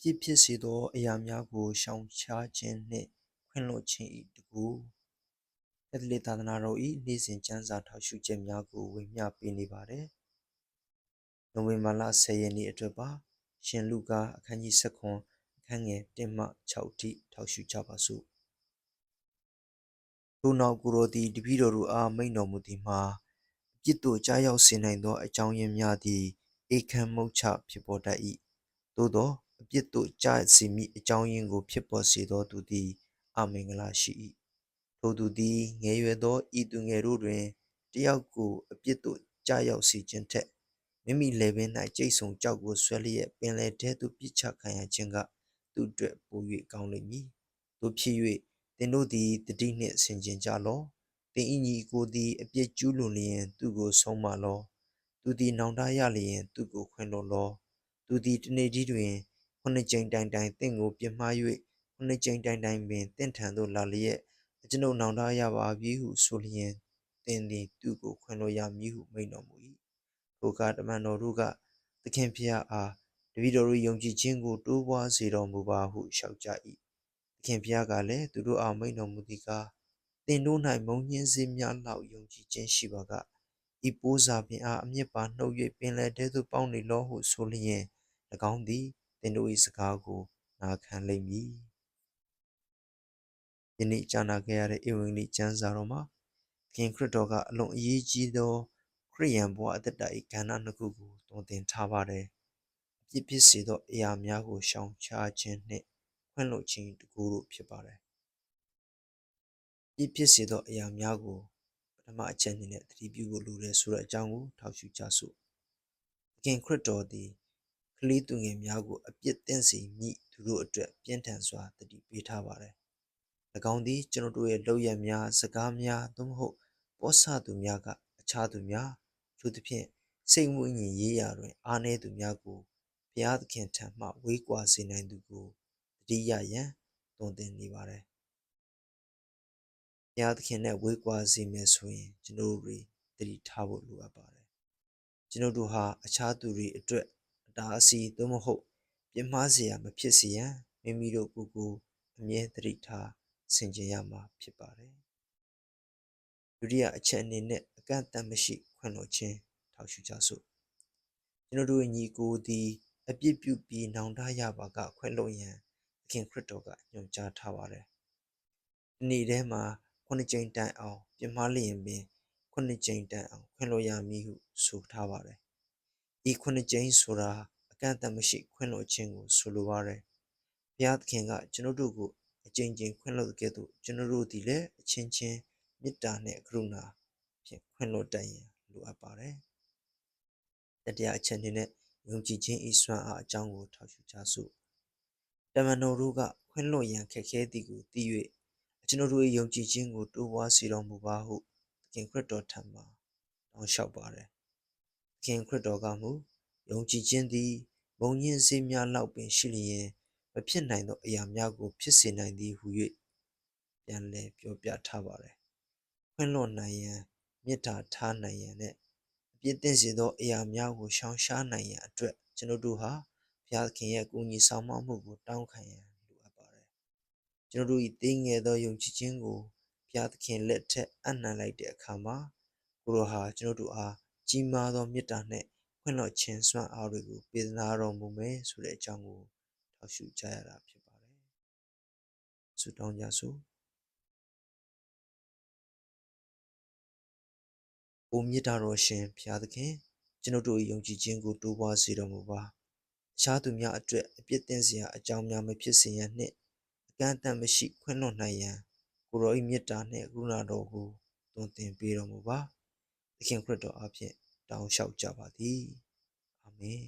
ပြစ်ဖြစ်စေသောအရာများကိုရှောင်ရှားခြင်းနှင့်ခွင့်လွှတ်ခြင်း၏တကူကက်သလစ်သာသနာတော်၏နေ့စဉ်ကျမ်းစာထောက်ရှုချက်များကိုဝေမျှပေးနေပါတယ်။နိုဝင်ဘာလ10ရက်နေ့အတွက်ပါရှင်လူကာအခန်းကြီး7အခန်းငယ်1မှ6ထိထောက်ရှုကြပါစို့။ထို့နောက်ကိုရောသည်တပည့်တော်တို့အားမိန့်တော်မူသည်မှာအပြစ်တို့ကြားရောက်စေနိုင်သောအကြောင်းရင်းများသည်ဧကံမုတ်ချဖြစ်ပေါ်တတ်၏။သို့သော အပြစ်တို့ကြားစေမိအကြောင်းရင်းကို ဖြစ်ပေါ်စေသောသူသည် အမင်္ဂလာရှိ၏။ထိုသူသည်ငယ်ရွယ်သောဤသူငယ်တို့တွင်တယောက်ကိုအပြစ်တို့ကြားရောက်စေခြင်းထက်မိမိလယ်ပင်၌ကြိတ်ဆုံကြောက်ကိုဆွဲလျက်ပင်လယ်ထဲသို့ပြစ်ချခံရခြင်းကသူ့အတွက်ပို၍ကောင်းလိမ့်မည်။တို့ဖြစ်၍သင်တို့သည်တတိနှင့်ဆင်ခြင်ကြလော့။သင်၏ညီကိုသည်အပြစ်ကျူးလွန်လျင်သူ့ကိုဆုံးမလော့။သူသည်နောင်တရလျင်သူ့ကိုခွင့်လွှတ်လော့။သူသည်တနေ့ကြီးတွင် ခုနှစ်ကြိမ်တိုင်တိုင်သင်ကိုပြစ်မှား၍ခုနှစ်ကြိမ်တိုင်တိုင်ပင်တင့်ထံသို့လာလျက်အကျွန်ုပ်နောင်တရပါပြီဟုဆိုလျင်သင်သည်သူ့ကိုခွင့်လွှတ်ရမည်ဟုမိန့်တော်မူ၏။ထိုအခါတမန်တော်တို့ကသခင်ဖျားအားတပည့်တော်တို့ယုံကြည်ခြင်းကိုတိုးပွားစေတော်မူပါဟုလျှောက်ကြ၏။သခင်ဖျားကလည်းသူတို့အားမိန့်တော်မူသည်ကားသင်တို့၌မုံညင်းစေးများလောက်ယုံကြည်ခြင်းရှိပါကဤပိုးစာပင်အားအမြင့်ပါနှုတ်၍ပင်လယ်ထဲသို့ပေါင်းနေလောဟုဆိုလျင်၎င်းသည်သ င်တို့၏စကားကိုနာခံလိမ့်မည်ယနေ့ကြားနာခဲ့ရတဲ့ဧဝံဂေလိကျမ်းစာတော်မှာခင်ခရစ်တော်ကအလွန်အရေးကြီးသောခရိယန်ဘဝအသက်တာ၏ကဏ္ဍနှစ်ခုကိုတွင်တင်ထားပါတယ်အပြစ်ဖြစ်စေသောအရာများကိုရှောင်ရှားခြင်းနှင့်ခွင့်လွှတ်ခြင်းတကူတို့ဖြစ်ပါတယ်ပြစ်ဖြစ်စေသောအရာများကိုပထမအချက်အနေနဲ့သတိပြုဖို့လိုတယ်ဆိုတဲ့အကြောင်းကိုထောက်ရှုကြစို့။သခင်ခရစ်တော်သည် ကလေးသူငယ်များကိုအပြစ်တင်စေမိသူတို့အတွက်ပြင်းထန်စွာတတိပေးထားပါတယ်။၎င်းသည်ကျွန်တော်တို့ရဲ့လောက်ရများစကားများသို့မဟုတ်ပောဆသူများကအခြားသူများသူသဖြင့်စိတ်ဝိညာဉ်ရေးရာတွင် အားနည်းသူများကိုဘုရားသခင်ထံမှဝေးကွာစေနိုင်သူကိုတတိယရန်တွင်တင်နေပါတယ်။ဘုရားသခင်နဲ့ဝေးကွာစေမယ်ဆိုရင်ကျွန်တော်တို့တတိထားဖို့လိုအပ်ပါတယ်ကျွန်တော်တို့ဟာအခြားသူတွေအတွက်အ တာအစီသို့မဟုတ် ပြင်းမာစရာမဖြစ်စေရန်မိမိတို့ကိုယ်ကိုအမြဲတရိထားဆင်ခြင်ရမှာဖြစ်ပါတယ်ဒုတိယအချက်အနေနဲ့အကန့်အသတ်မရှိခွင့်လွှတ်ခြင်းထောက်ရှုကြစို့ကျွန်တော်တို့ညီကိုသည်အပြစ်ပြုပြီးနောင်တရပါကခွင့်လွှတ်ရန်အခင်ခရစ်တော်ကညွှန်ကြားထားပါတယ်ဒီနေ့ထဲမှာခုနှစ်ကြိမ်တိုင်အောင်ပြမလျင်ပင်ခုနှစ်ကြိမ်တိုင်အောင်ခွင့်လွှတ်ရမည်ဟုဆိုထားပါတယ် ဤခုနှစ်ကြိမ်ဆိုတာအကန့်အသတ်မရှိခွင့်လွှတ်ခြင်းကိုဆိုလိုပါတယ်။ဘုရားသခင်ကကျွန်ုပ်တို့ကိုအကြိမ်ကြိမ်ခွင့်လွှတ်တဲ့ကဲ့သို့ကျွန်ုပ်တို့သည်လည်းအချင်းချင်းမေတ္တာနှင့်ကရုဏာဖြင့်ခွင့်လွှတ်တတ်ရင်လိုအပ်ပါတယ်။တတရားအချက်အနေနဲ့ယုံကြည်ခြင်းဤစွမ်းအားအကြောင်းကိုထောက်ရှုကြစို့။တမန်တော်တို့ကခွင့်လွှတ်ရန်ခက်ခဲသည်ကိုသိ၍ကျွန်တော်တို့ရဲ့ယုံကြည်ခြင်းကိုတိုးပွားစေတော်မူပါဟုသခင်ခရစ်တော်ထံမှာတောင်းလျှောက်ပါတယ်။သ ခင်ခရစ်တော်ကမူယုံကြည်ခြင်းသည်ဘုံညင်းစေးများလောက်ပင်ရှိလျင်မဖြစ်နိုင်သောအရာများကို ဖြစ်စေနိုင်သည်ဟု၍ပြန်လည်ပြောပြထားပါတယ်။ခွင့်လွှတ်နိုင်ရန်မေတ္တာထားနိုင်ရန်နဲ့အပြစ်တင်စေသောအရာများကိုရှောင်ရှားနိုင်ရန်အတွက်ကျွန်တော်တို့ဟာဘုရားသခင်ရဲ့ကိုယ်ကြီးဆောင်မမှုကိုတောင်းခံရန်ကျွန်တော်တို့၏သေးငယ်သောယုံကြည်ခြင်းကိုဘုရားသခင်လက်ထက်အနှံလိုက်တဲ့အခါမှာကိုရောဟာကျွန်တော်တို့အား ကြီးမားသောမေတ္တာနဲ့ခွင့်လွှတ်ခြင်းစွမ်းအားတွေကိုပေးသနာတော်မူမယ်ဆိုတဲ့အကြောင်းကိုထောက်ရှုကြရတာဖြစ်ပါတယ်။ဆုတောင်းကြစို့။အိုမေတ္တာတော်ရှင်ဘုရားသခင်ကျွန်တော်တို့ယုံကြည်ခြင်းကိုတိုးပွားစေတော်မူပါ။အခြားသူများအတွက်အပြစ်တင်စရာအကြောင်းများမဖြစ်စေရန်နှင့်ကန့်အသတ်မရှိခွင့်လွှတ်နိုင်ရန်ကိုရော၏မေတ္တာနှင့်ကရုဏာတော်ကိုသွန်သင်ပေးတော်မူပါသခင်ခရစ်တော်အဖင် တောင်းလျှောက်ကြပါသည်အာမင်